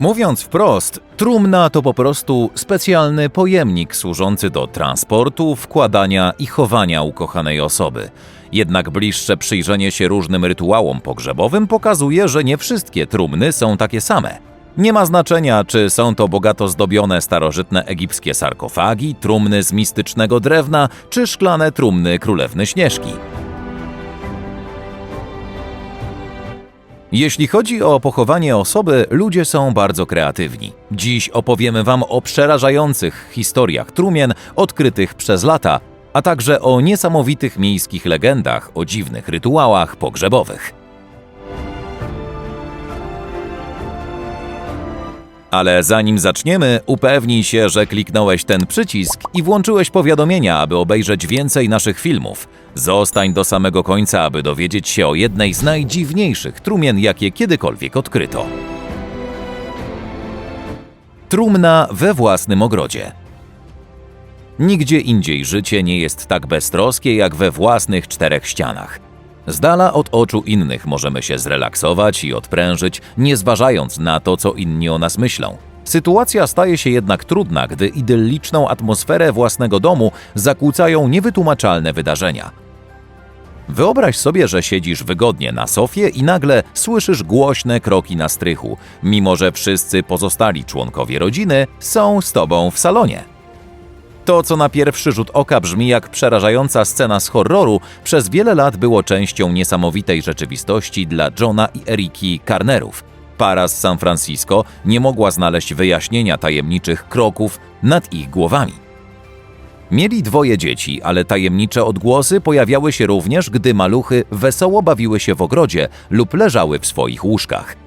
Mówiąc wprost, trumna to po prostu specjalny pojemnik służący do transportu, wkładania i chowania ukochanej osoby. Jednak bliższe przyjrzenie się różnym rytuałom pogrzebowym pokazuje, że nie wszystkie trumny są takie same. Nie ma znaczenia, czy są to bogato zdobione starożytne egipskie sarkofagi, trumny z mistycznego drewna, czy szklane trumny królewny Śnieżki. Jeśli chodzi o pochowanie osoby, ludzie są bardzo kreatywni. Dziś opowiemy Wam o przerażających historiach trumien odkrytych przez lata, a także o niesamowitych miejskich legendach o dziwnych rytuałach pogrzebowych. Ale zanim zaczniemy, upewnij się, że kliknąłeś ten przycisk i włączyłeś powiadomienia, aby obejrzeć więcej naszych filmów. Zostań do samego końca, aby dowiedzieć się o jednej z najdziwniejszych trumien, jakie kiedykolwiek odkryto. Trumna we własnym ogrodzie. Nigdzie indziej życie nie jest tak beztroskie jak we własnych czterech ścianach. Z dala od oczu innych możemy się zrelaksować i odprężyć, nie zważając na to, co inni o nas myślą. Sytuacja staje się jednak trudna, gdy idylliczną atmosferę własnego domu zakłócają niewytłumaczalne wydarzenia. Wyobraź sobie, że siedzisz wygodnie na sofie i nagle słyszysz głośne kroki na strychu, mimo że wszyscy pozostali członkowie rodziny są z tobą w salonie. To, co na pierwszy rzut oka brzmi jak przerażająca scena z horroru, przez wiele lat było częścią niesamowitej rzeczywistości dla Johna i Eriki Carnerów. Para z San Francisco nie mogła znaleźć wyjaśnienia tajemniczych kroków nad ich głowami. Mieli dwoje dzieci, ale tajemnicze odgłosy pojawiały się również, gdy maluchy wesoło bawiły się w ogrodzie lub leżały w swoich łóżkach.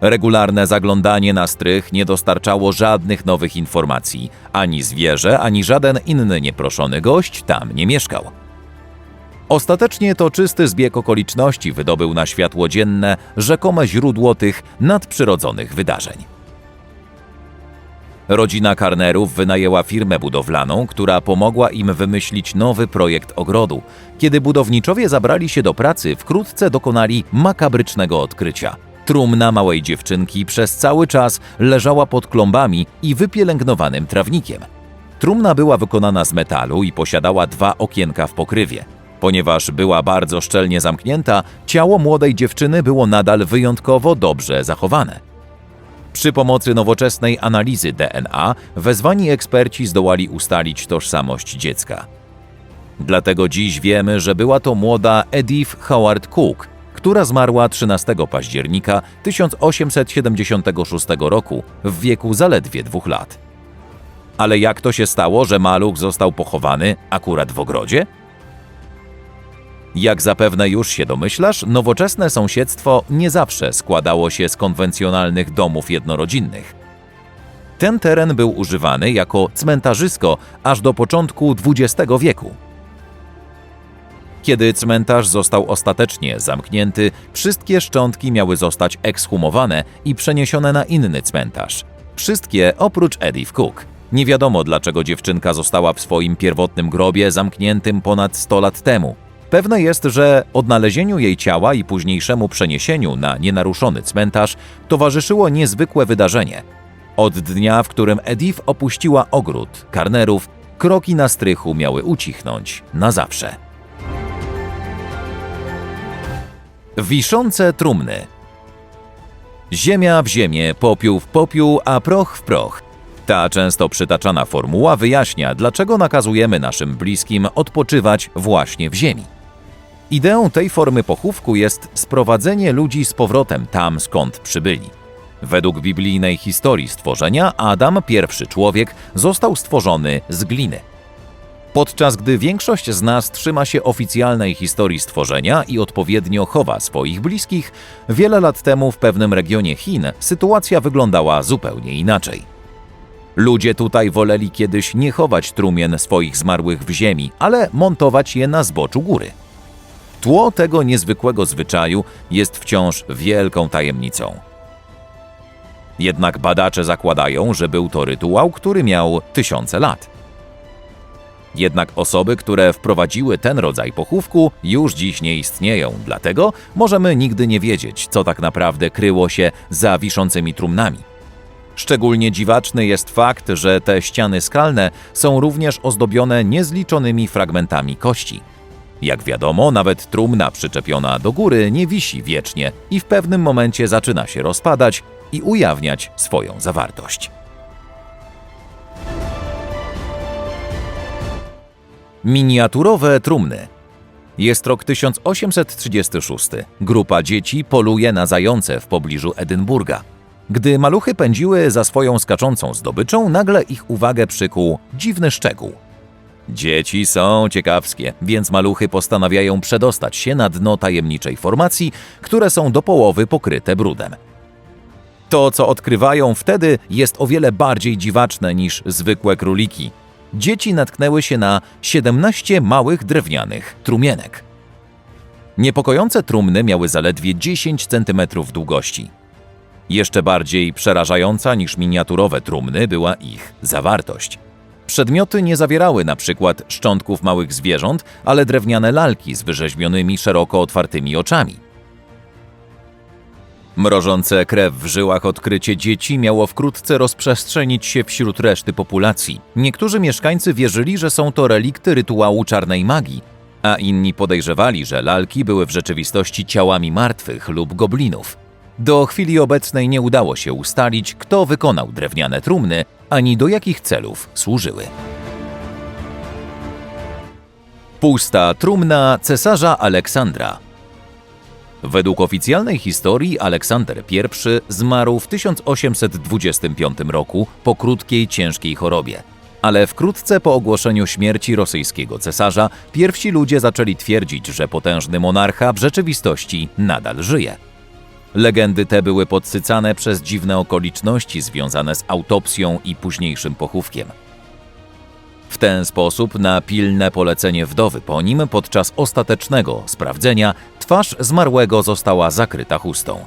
Regularne zaglądanie na strych nie dostarczało żadnych nowych informacji. Ani zwierzę, ani żaden inny nieproszony gość tam nie mieszkał. Ostatecznie to czysty zbieg okoliczności wydobył na światło dzienne rzekome źródło tych nadprzyrodzonych wydarzeń. Rodzina Carnerów wynajęła firmę budowlaną, która pomogła im wymyślić nowy projekt ogrodu. Kiedy budowniczowie zabrali się do pracy, wkrótce dokonali makabrycznego odkrycia. Trumna małej dziewczynki przez cały czas leżała pod klombami i wypielęgnowanym trawnikiem. Trumna była wykonana z metalu i posiadała dwa okienka w pokrywie. Ponieważ była bardzo szczelnie zamknięta, ciało młodej dziewczyny było nadal wyjątkowo dobrze zachowane. Przy pomocy nowoczesnej analizy DNA wezwani eksperci zdołali ustalić tożsamość dziecka. Dlatego dziś wiemy, że była to młoda Edith Howard Cook, która zmarła 13 października 1876 roku w wieku zaledwie dwóch lat. Ale jak to się stało, że maluch został pochowany akurat w ogrodzie? Jak zapewne już się domyślasz, nowoczesne sąsiedztwo nie zawsze składało się z konwencjonalnych domów jednorodzinnych. Ten teren był używany jako cmentarzysko aż do początku XX wieku. Kiedy cmentarz został ostatecznie zamknięty, wszystkie szczątki miały zostać ekshumowane i przeniesione na inny cmentarz. Wszystkie oprócz Edith Cook. Nie wiadomo, dlaczego dziewczynka została w swoim pierwotnym grobie zamkniętym ponad 100 lat temu. Pewne jest, że odnalezieniu jej ciała i późniejszemu przeniesieniu na nienaruszony cmentarz towarzyszyło niezwykłe wydarzenie. Od dnia, w którym Edith opuściła ogród Karnerów, kroki na strychu miały ucichnąć na zawsze. Wiszące trumny. Ziemia w ziemię, popiół w popiół, a proch w proch. Ta często przytaczana formuła wyjaśnia, dlaczego nakazujemy naszym bliskim odpoczywać właśnie w ziemi. Ideą tej formy pochówku jest sprowadzenie ludzi z powrotem tam, skąd przybyli. Według biblijnej historii stworzenia, Adam, pierwszy człowiek, został stworzony z gliny. Podczas gdy większość z nas trzyma się oficjalnej historii stworzenia i odpowiednio chowa swoich bliskich, wiele lat temu w pewnym regionie Chin sytuacja wyglądała zupełnie inaczej. Ludzie tutaj woleli kiedyś nie chować trumien swoich zmarłych w ziemi, ale montować je na zboczu góry. Tło tego niezwykłego zwyczaju jest wciąż wielką tajemnicą. Jednak badacze zakładają, że był to rytuał, który miał tysiące lat. Jednak osoby, które wprowadziły ten rodzaj pochówku, już dziś nie istnieją, dlatego możemy nigdy nie wiedzieć, co tak naprawdę kryło się za wiszącymi trumnami. Szczególnie dziwaczny jest fakt, że te ściany skalne są również ozdobione niezliczonymi fragmentami kości. Jak wiadomo, nawet trumna przyczepiona do góry nie wisi wiecznie i w pewnym momencie zaczyna się rozpadać i ujawniać swoją zawartość. Miniaturowe trumny. Jest rok 1836. Grupa dzieci poluje na zające w pobliżu Edynburga. Gdy maluchy pędziły za swoją skaczącą zdobyczą, nagle ich uwagę przykuł dziwny szczegół. Dzieci są ciekawskie, więc maluchy postanawiają przedostać się na dno tajemniczej formacji, które są do połowy pokryte brudem. To, co odkrywają wtedy, jest o wiele bardziej dziwaczne niż zwykłe króliki. Dzieci natknęły się na 17 małych drewnianych trumienek. Niepokojące trumny miały zaledwie 10 cm długości. Jeszcze bardziej przerażająca niż miniaturowe trumny była ich zawartość. Przedmioty nie zawierały na przykład szczątków małych zwierząt, ale drewniane lalki z wyrzeźbionymi szeroko otwartymi oczami. Mrożące krew w żyłach odkrycie dzieci miało wkrótce rozprzestrzenić się wśród reszty populacji. Niektórzy mieszkańcy wierzyli, że są to relikty rytuału czarnej magii, a inni podejrzewali, że lalki były w rzeczywistości ciałami martwych lub goblinów. Do chwili obecnej nie udało się ustalić, kto wykonał drewniane trumny, ani do jakich celów służyły. Pusta trumna cesarza Aleksandra. Według oficjalnej historii Aleksander I zmarł w 1825 roku po krótkiej, ciężkiej chorobie. Ale wkrótce po ogłoszeniu śmierci rosyjskiego cesarza, pierwsi ludzie zaczęli twierdzić, że potężny monarcha w rzeczywistości nadal żyje. Legendy te były podsycane przez dziwne okoliczności związane z autopsją i późniejszym pochówkiem. W ten sposób, na pilne polecenie wdowy po nim, podczas ostatecznego sprawdzenia, twarz zmarłego została zakryta chustą.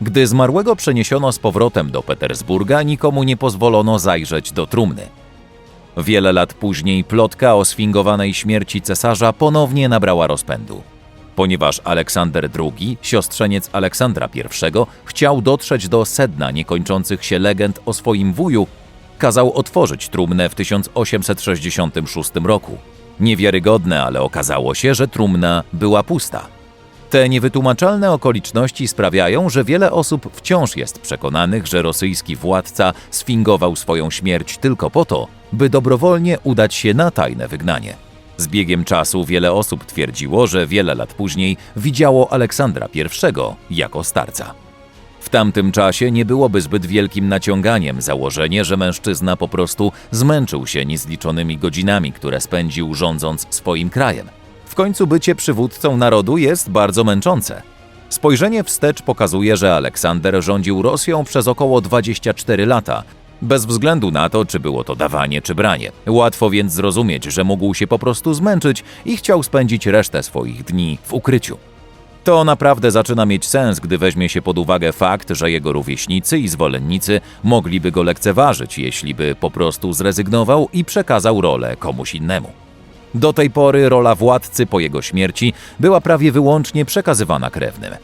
Gdy zmarłego przeniesiono z powrotem do Petersburga, nikomu nie pozwolono zajrzeć do trumny. Wiele lat później plotka o sfingowanej śmierci cesarza ponownie nabrała rozpędu. Ponieważ Aleksander II, siostrzeniec Aleksandra I, chciał dotrzeć do sedna niekończących się legend o swoim wuju, kazał otworzyć trumnę w 1866 roku. Niewiarygodne, ale okazało się, że trumna była pusta. Te niewytłumaczalne okoliczności sprawiają, że wiele osób wciąż jest przekonanych, że rosyjski władca sfingował swoją śmierć tylko po to, by dobrowolnie udać się na tajne wygnanie. Z biegiem czasu wiele osób twierdziło, że wiele lat później widziało Aleksandra I jako starca. W tamtym czasie nie byłoby zbyt wielkim naciąganiem założenie, że mężczyzna po prostu zmęczył się niezliczonymi godzinami, które spędził rządząc swoim krajem. W końcu bycie przywódcą narodu jest bardzo męczące. Spojrzenie wstecz pokazuje, że Aleksander rządził Rosją przez około 24 lata, bez względu na to, czy było to dawanie czy branie. Łatwo więc zrozumieć, że mógł się po prostu zmęczyć i chciał spędzić resztę swoich dni w ukryciu. To naprawdę zaczyna mieć sens, gdy weźmie się pod uwagę fakt, że jego rówieśnicy i zwolennicy mogliby go lekceważyć, jeśli by po prostu zrezygnował i przekazał rolę komuś innemu. Do tej pory rola władcy po jego śmierci była prawie wyłącznie przekazywana krewnym.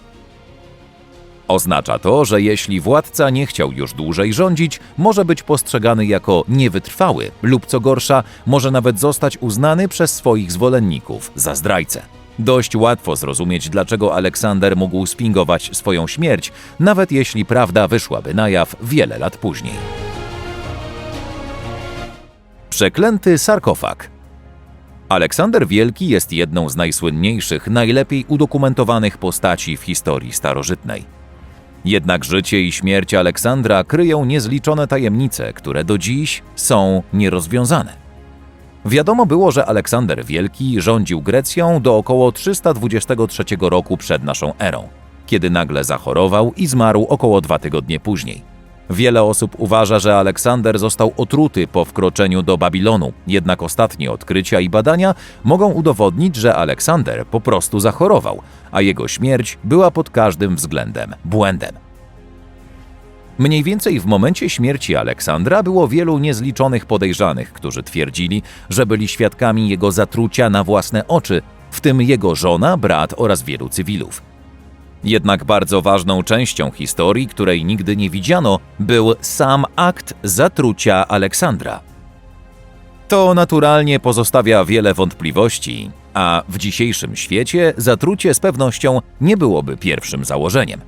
Oznacza to, że jeśli władca nie chciał już dłużej rządzić, może być postrzegany jako niewytrwały lub co gorsza, może nawet zostać uznany przez swoich zwolenników za zdrajcę. Dość łatwo zrozumieć, dlaczego Aleksander mógł spingować swoją śmierć, nawet jeśli prawda wyszłaby na jaw wiele lat później. Przeklęty sarkofag. Aleksander Wielki jest jedną z najsłynniejszych, najlepiej udokumentowanych postaci w historii starożytnej. Jednak życie i śmierć Aleksandra kryją niezliczone tajemnice, które do dziś są nierozwiązane. Wiadomo było, że Aleksander Wielki rządził Grecją do około 323 roku przed naszą erą, kiedy nagle zachorował i zmarł około dwa tygodnie później. Wiele osób uważa, że Aleksander został otruty po wkroczeniu do Babilonu, jednak ostatnie odkrycia i badania mogą udowodnić, że Aleksander po prostu zachorował, a jego śmierć była pod każdym względem błędem. Mniej więcej w momencie śmierci Aleksandra było wielu niezliczonych podejrzanych, którzy twierdzili, że byli świadkami jego zatrucia na własne oczy, w tym jego żona, brat oraz wielu cywilów. Jednak bardzo ważną częścią historii, której nigdy nie widziano, był sam akt zatrucia Aleksandra. To naturalnie pozostawia wiele wątpliwości, a w dzisiejszym świecie zatrucie z pewnością nie byłoby pierwszym założeniem.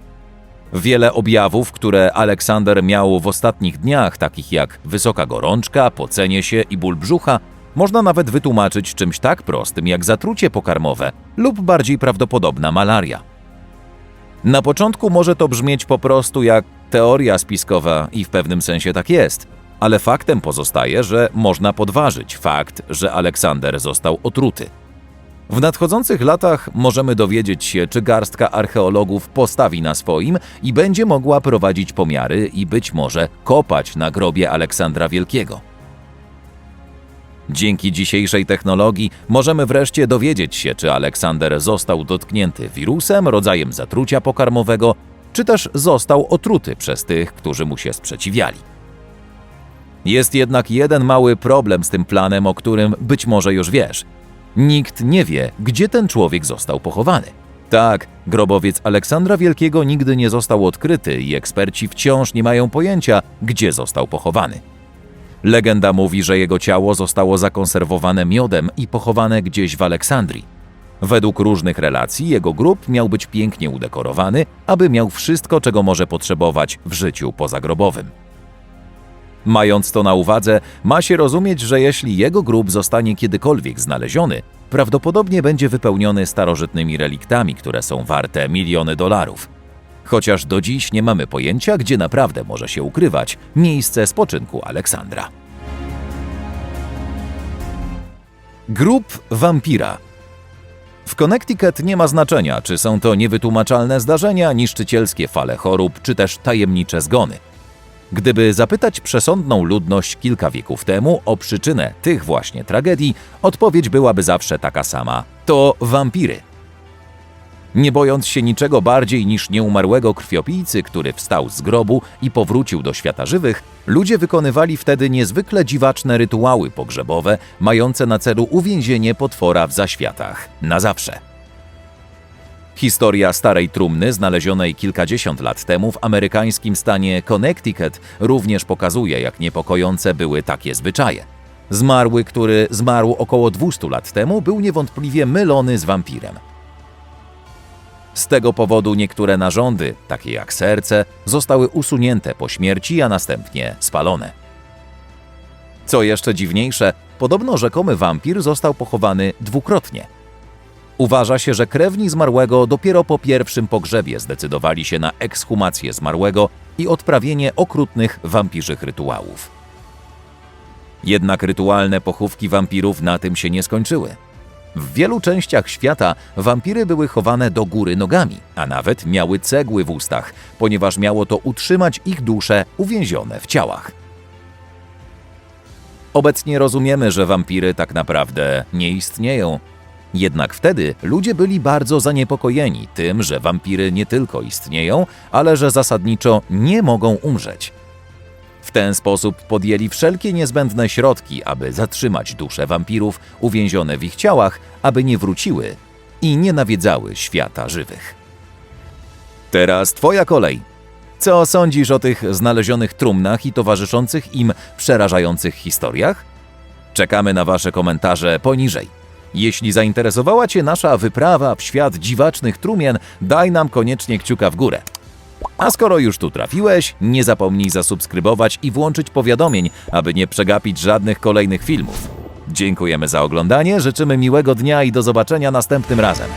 Wiele objawów, które Aleksander miał w ostatnich dniach, takich jak wysoka gorączka, pocenie się i ból brzucha, można nawet wytłumaczyć czymś tak prostym jak zatrucie pokarmowe lub bardziej prawdopodobna malaria. Na początku może to brzmieć po prostu jak teoria spiskowa i w pewnym sensie tak jest, ale faktem pozostaje, że można podważyć fakt, że Aleksander został otruty. W nadchodzących latach możemy dowiedzieć się, czy garstka archeologów postawi na swoim i będzie mogła prowadzić pomiary i być może kopać na grobie Aleksandra Wielkiego. Dzięki dzisiejszej technologii możemy wreszcie dowiedzieć się, czy Aleksander został dotknięty wirusem, rodzajem zatrucia pokarmowego, czy też został otruty przez tych, którzy mu się sprzeciwiali. Jest jednak jeden mały problem z tym planem, o którym być może już wiesz. Nikt nie wie, gdzie ten człowiek został pochowany. Tak, grobowiec Aleksandra Wielkiego nigdy nie został odkryty i eksperci wciąż nie mają pojęcia, gdzie został pochowany. Legenda mówi, że jego ciało zostało zakonserwowane miodem i pochowane gdzieś w Aleksandrii. Według różnych relacji jego grób miał być pięknie udekorowany, aby miał wszystko, czego może potrzebować w życiu pozagrobowym. Mając to na uwadze, ma się rozumieć, że jeśli jego grób zostanie kiedykolwiek znaleziony, prawdopodobnie będzie wypełniony starożytnymi reliktami, które są warte miliony dolarów. Chociaż do dziś nie mamy pojęcia, gdzie naprawdę może się ukrywać miejsce spoczynku Aleksandra. Grób wampira. W Connecticut nie ma znaczenia, czy są to niewytłumaczalne zdarzenia, niszczycielskie fale chorób, czy też tajemnicze zgony. Gdyby zapytać przesądną ludność kilka wieków temu o przyczynę tych właśnie tragedii, odpowiedź byłaby zawsze taka sama: to wampiry. Nie bojąc się niczego bardziej niż nieumarłego krwiopijcy, który wstał z grobu i powrócił do świata żywych, ludzie wykonywali wtedy niezwykle dziwaczne rytuały pogrzebowe, mające na celu uwięzienie potwora w zaświatach na zawsze. Historia starej trumny, znalezionej kilkadziesiąt lat temu w amerykańskim stanie Connecticut, również pokazuje, jak niepokojące były takie zwyczaje. Zmarły, który zmarł około 200 lat temu, był niewątpliwie mylony z wampirem. Z tego powodu niektóre narządy, takie jak serce, zostały usunięte po śmierci, a następnie spalone. Co jeszcze dziwniejsze, podobno rzekomy wampir został pochowany dwukrotnie. Uważa się, że krewni zmarłego dopiero po pierwszym pogrzebie zdecydowali się na ekshumację zmarłego i odprawienie okrutnych wampirzych rytuałów. Jednak rytualne pochówki wampirów na tym się nie skończyły. W wielu częściach świata wampiry były chowane do góry nogami, a nawet miały cegły w ustach, ponieważ miało to utrzymać ich dusze uwięzione w ciałach. Obecnie rozumiemy, że wampiry tak naprawdę nie istnieją. Jednak wtedy ludzie byli bardzo zaniepokojeni tym, że wampiry nie tylko istnieją, ale że zasadniczo nie mogą umrzeć. W ten sposób podjęli wszelkie niezbędne środki, aby zatrzymać dusze wampirów uwięzione w ich ciałach, aby nie wróciły i nie nawiedzały świata żywych. Teraz twoja kolej. Co sądzisz o tych znalezionych trumnach i towarzyszących im przerażających historiach? Czekamy na wasze komentarze poniżej. Jeśli zainteresowała cię nasza wyprawa w świat dziwacznych trumien, daj nam koniecznie kciuka w górę. A skoro już tu trafiłeś, nie zapomnij zasubskrybować i włączyć powiadomień, aby nie przegapić żadnych kolejnych filmów. Dziękujemy za oglądanie, życzymy miłego dnia i do zobaczenia następnym razem.